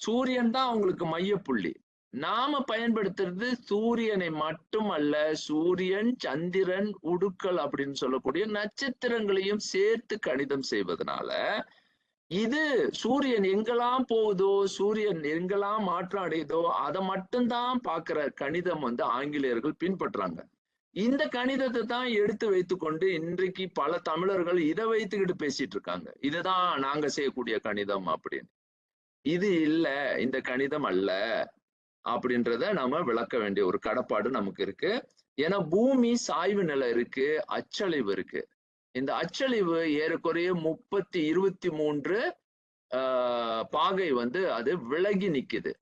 சூரியன் தான் அவங்களுக்கு மையப்புள்ளி. நாம பயன்படுத்துறது சூரியனை மட்டும் அல்ல சூரியன் சந்திரன் உடுக்கல் அப்படின்னு சொல்லக்கூடிய நட்சத்திரங்களையும் சேர்த்து கணிதம் செய்வதனால இது சூரியன் எங்கெல்லாம் போகுதோ சூரியன் எங்கெல்லாம் மாற்றம் அடையுதோ அதை மட்டும்தான் பார்க்கிற கணிதம் வந்து ஆங்கிலேயர்கள் பின்பற்றாங்க. இந்த கணிதத்தை தான் எடுத்து வைத்துக்கொண்டு இன்றைக்கு பல தமிழர்கள் இதை வைத்துக்கிட்டு பேசிட்டு இருக்காங்க. இதுதான் நாங்க செய்யக்கூடிய கணிதம் அப்படின்னு. இது இல்ல இந்த கணிதம் அல்ல அப்படின்றத நாம விளக்க வேண்டிய ஒரு கடப்பாடு நமக்கு இருக்கு. ஏன்னா பூமி சாய்வு நிலை இருக்கு அச்சழிவு இருக்கு. இந்த அச்சழிவு ஏறக்குறைய முப்பத்தி இருபத்தி மூன்று ஆஹ் பாகை வந்து அது விலகி நிக்குது.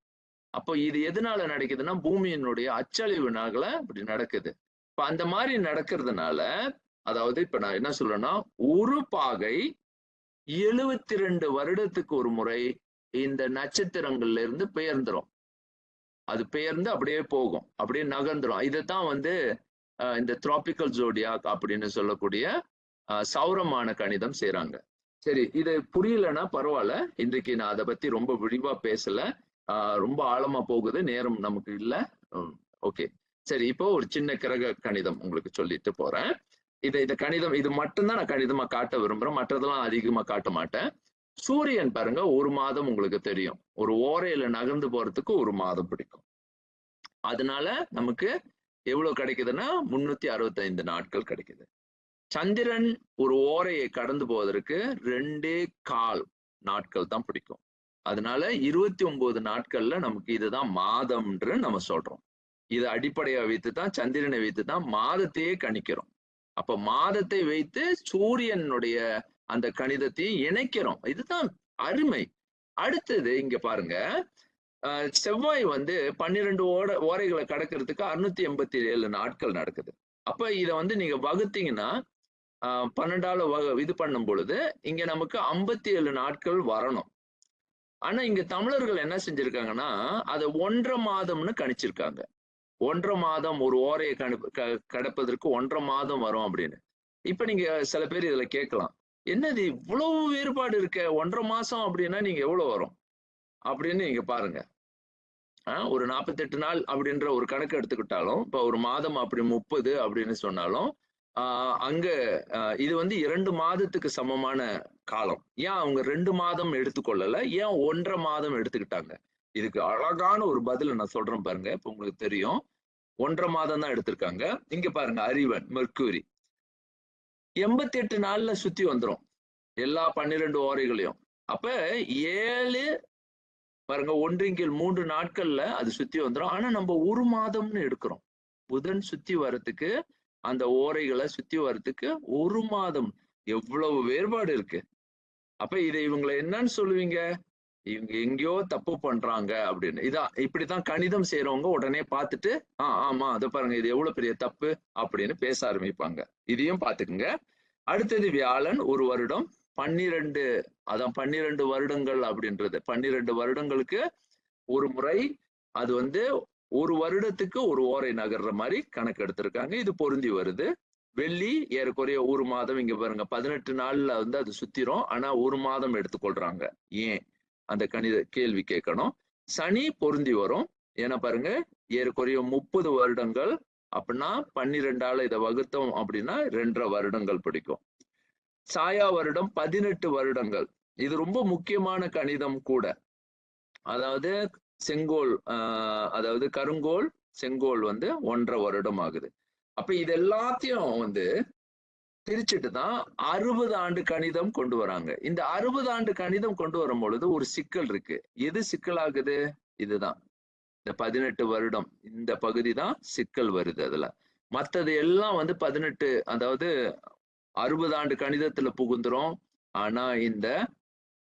அப்போ இது எதனால நடக்குதுன்னா பூமியினுடைய அச்சழிவு நாகல இப்படி நடக்குது. இப்ப அந்த மாதிரி நடக்கிறதுனால அதாவது இப்ப நான் என்ன சொல்றேன்னா ஒரு பாகை எழுவத்தி ரெண்டு வருடத்துக்கு ஒரு முறை இந்த நட்சத்திரங்கள்ல இருந்து பெயர்ந்துரும். அது பெயர்ந்து அப்படியே போகும். அப்படியே நகர்ந்துரும். இதைத்தான் வந்து இந்த டிராபிக்கல் ஜோடியாக் அப்படின்னு சொல்லக்கூடிய சௌரமான கணிதம் செய்யறாங்க சரி இது புரியலன்னா பரவாயில்ல. இன்றைக்கு நான் அதை பத்தி ரொம்ப விரிவா பேசல. ஆஹ் ரொம்ப ஆழமா போகுது. நேரம் நமக்கு இல்ல. ஓகே. சரி இப்போ ஒரு சின்ன கிரக கணிதம் உங்களுக்கு சொல்லிட்டு போறேன். இதை இந்த கணிதம் இது மட்டும்தான் நான் கணிதமா காட்ட விரும்புறேன். மற்றதெல்லாம் அதிகமா காட்ட மாட்டேன். சூரியன் பாருங்க ஒரு மாதம் உங்களுக்கு தெரியும். ஒரு ஓரையில நகர்ந்து போறதுக்கு ஒரு மாதம் பிடிக்கும். அதனால நமக்கு எவ்வளவு கிடைக்குதுன்னா முன்னூத்தி அறுபத்தைந்து நாட்கள் கிடைக்குது. சந்திரன் ஒரு ஓரையை கடந்து போவதற்கு ரெண்டே கால் நாட்கள் தான் பிடிக்கும். அதனால இருபத்தி ஒன்பது நாட்கள்ல நமக்கு இதுதான் மாதம்ன்று நம்ம சொல்றோம். இது அடிப்படையா வைத்து தான் சந்திரனை வைத்து தான் மாதத்தையே கணிக்கிறோம். அப்ப மாதத்தை வைத்து சூரியனுடைய அந்த கணிதத்தையும் இணைக்கிறோம். இதுதான் அருமை. அடுத்தது இங்க பாருங்க. செவ்வாய் வந்து பன்னிரெண்டு ஓட ஓரைகளை கடக்கிறதுக்கு அறுநூத்தி எண்பத்தி ஏழு நாட்கள் நடக்குது. அப்ப இதை வந்து நீங்க வகுத்தீங்கன்னா ஆஹ் பன்னெண்டால வக இது பண்ணும் பொழுது இங்க நமக்கு ஐம்பத்தி ஏழு நாட்கள் வரணும். ஆனா இங்க தமிழர்கள் என்ன செஞ்சிருக்காங்கன்னா அதை ஒன்றரை மாதம்னு கணிச்சிருக்காங்க. ஒன்றரை மாதம் ஒரு ஓரையை கணி க- கடப்பதற்கு ஒன்றரை மாதம் வரும் அப்படின்னு. இப்ப நீங்க சில பேர் இதுல கேட்கலாம். என்னது இவ்வளவு வேறுபாடு இருக்க? ஒன்றரை மாசம் அப்படின்னா நீங்க எவ்வளவு வரும்? அப்படின்னு நீங்க பாருங்க. ஆஹ் ஒரு நாற்பத்தெட்டு நாள் அப்படின்ற ஒரு கணக்கு எடுத்துக்கிட்டாலும் இப்ப ஒரு மாதம் அப்படி முப்பது அப்படின்னு சொன்னாலும் ஆஹ் அங்க இது வந்து இரண்டு மாதத்துக்கு சமமான காலம். ஏன் அவங்க ரெண்டு மாதம் எடுத்துக்கொள்ளல? ஏன் ஒன்றரை மாதம் எடுத்துக்கிட்டாங்க? இதுக்கு அழகான ஒரு பதில நான் சொல்றேன் பாருங்க. இப்ப உங்களுக்கு தெரியும். ஒன்றரை மாதம் தான் எடுத்திருக்காங்க. இங்க பாருங்க அறிவன் மெர்க்குரி. எண்பத்தி எட்டு நாள்ல சுத்தி வந்துரும். எல்லா பன்னிரெண்டு ஓரைகளையும். அப்ப ஏழு பாருங்க ஒன்றிங்கில் மூன்று நாட்கள்ல அது சுத்தி வந்துரும். ஆனா நம்ம ஒரு மாதம்னு எடுக்கிறோம். புதன் சுத்தி வர்றதுக்கு அந்த ஓரைகளை சுத்தி வர்றதுக்கு ஒரு மாதம். எவ்வளவு வேறுபாடு இருக்கு. அப்ப இதை இவங்களை என்னன்னு சொல்லுவீங்க? இவங்க எங்கேயோ தப்பு பண்றாங்க அப்படின்னு. இதான் இப்படித்தான் கணிதம் செய்யறவங்க உடனே பார்த்துட்டு ஆ ஆமா அதை பாருங்க இது எவ்வளவு பெரிய தப்பு அப்படின்னு பேச ஆரம்பிப்பாங்க. இதையும் பாத்துக்குங்க அடுத்தது வியாழன் ஒரு வருடம் பன்னிரண்டு அதான் பன்னிரண்டு வருடங்கள் அப்படின்றது. பன்னிரண்டு வருடங்களுக்கு ஒரு முறை அது வந்து ஒரு வருடத்துக்கு ஒரு ஓரை நகர்ற மாதிரி கணக்கு எடுத்திருக்காங்க. இது பொருந்தி வருது. வெள்ளி ஏறக்குறைய ஒரு மாதம் இங்க பாருங்க பதினெட்டு நாள்ல வந்து அது சுத்திரும். ஆனா ஒரு மாதம் எடுத்துக்கொள்றாங்க. ஏன்? அந்த கணித கேள்வி கேட்கணும். சனி பொருந்தி வரும். ஏன்னா பாருங்க ஏறக்குறைய முப்பது வருடங்கள் அப்படின்னா பன்னிரெண்டால இதை வகுத்தோம் அப்படின்னா ரெண்டரை வருடங்கள் பிடிக்கும். சாயா வருடம் பதினெட்டு வருடங்கள். இது ரொம்ப முக்கியமான கணிதம் கூட. அதாவது செங்கோல் ஆஹ் அதாவது கருங்கோல் செங்கோல் வந்து ஒன்றரை வருடம் ஆகுது. அப்ப இது எல்லாத்தையும் வந்து திரிச்சிட்டு தான் அறுபது ஆண்டு கணிதம் கொண்டு வராங்க. இந்த அறுபது ஆண்டு கணிதம் கொண்டு வரும் பொழுது ஒரு சிக்கல் இருக்கு. எது சிக்கலாகுது? இதுதான். இந்த பதினெட்டு வருடம் இந்த பகுதி தான் சிக்கல் வருது அதுல. மத்தது எல்லாம் வந்து பதினெட்டு அதாவது அறுபது ஆண்டு கணிதத்துல புகுந்துரும். ஆனா இந்த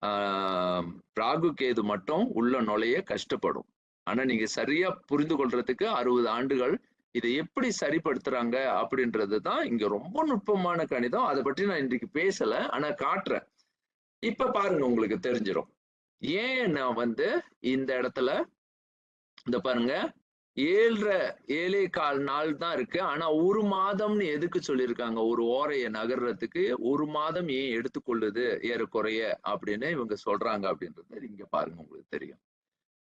ஆஹ் ராகு கேது மட்டும் உள்ள நுழைய கஷ்டப்படும். ஆனா நீங்க சரியா புரிந்து கொள்றதுக்கு அறுபது ஆண்டுகள் இதை எப்படி சரிப்படுத்துறாங்க அப்படின்றது தான் இங்க ரொம்ப நுட்பமான கணிதம். அதை பற்றி நான் இன்றைக்கு பேசல ஆனா காட்டுறேன். இப்ப பாருங்க உங்களுக்கு தெரிஞ்சிடும் ஏன் நான் வந்து இந்த இடத்துல இந்த பாருங்க ஏழரை ஏழே கால் நாள் தான் இருக்கு. ஆனா ஒரு மாதம்னு எதுக்கு சொல்லியிருக்காங்க? ஒரு ஓரையை நகர்றதுக்கு ஒரு மாதம் ஏன் எடுத்துக்கொள்ளுது? ஏறக்குறைய அப்படின்னு இவங்க சொல்றாங்க அப்படின்றது இங்க பாருங்க உங்களுக்கு தெரியும்.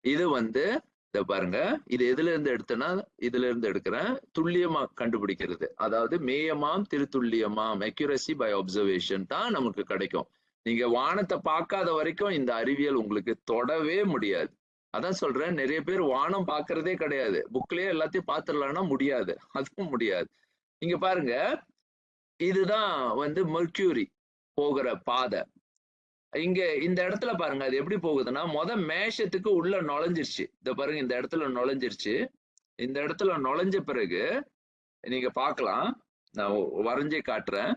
இது வந்து இத பாருங்க. இது எதுல இருந்து எடுத்தேன்னா இதுல இருந்து எடுக்கிறேன். துல்லியமா கண்டுபிடிக்கிறது. அதாவது மேயமாம் திருத்துல்லியமாம். அக்யூரசி பை அப்சர்வேஷன் தான் நமக்கு கிடைக்கும். நீங்க வானத்தை பார்க்காத வரைக்கும் இந்த அறிவியல் உங்களுக்கு தொடவே முடியாது. அதான் சொல்றேன் நிறைய பேர் வானம் பார்க்கறதே கிடையாது. புக்லயே எல்லாத்தையும் பார்த்துடலாம்னா முடியாது. அதுவும் முடியாது. நீங்க பாருங்க இதுதான் வந்து மெர்க்யூரி போகிற பாதை. இங்க இந்த இடத்துல பாருங்க அது எப்படி போகுதுன்னா மொத மேஷத்துக்கு உள்ள நுழைஞ்சிருச்சு. இந்த பாருங்க இந்த இடத்துல நுழைஞ்சிருச்சு. இந்த இடத்துல நுழைஞ்ச பிறகு நீங்க பார்க்கலாம். நான் வரைஞ்சே காட்டுறேன்.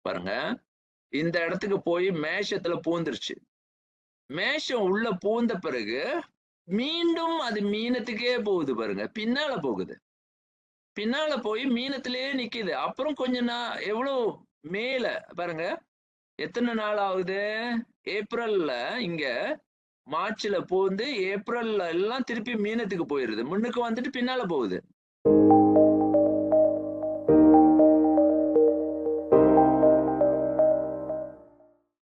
பாருங்க. இந்த இடத்துக்கு போய் மேஷத்துல பூந்துருச்சு. மேஷம் உள்ள பூந்த பிறகு மீண்டும் அது மீனத்துக்கே போகுது பாருங்க. பின்னால போகுது. பின்னால போய் மீனத்திலேயே நிக்குது. அப்புறம் கொஞ்ச நாள் எவ்வளவு மேல பாருங்க. எத்தனை நாள் ஆகுது? ஏப்ரல்ல இங்க மார்ச்ல போந்து ஏப்ரல்ல எல்லாம் திருப்பி மீனத்துக்கு போயிருது. முன்னுக்கு வந்துட்டு பின்னால போகுது.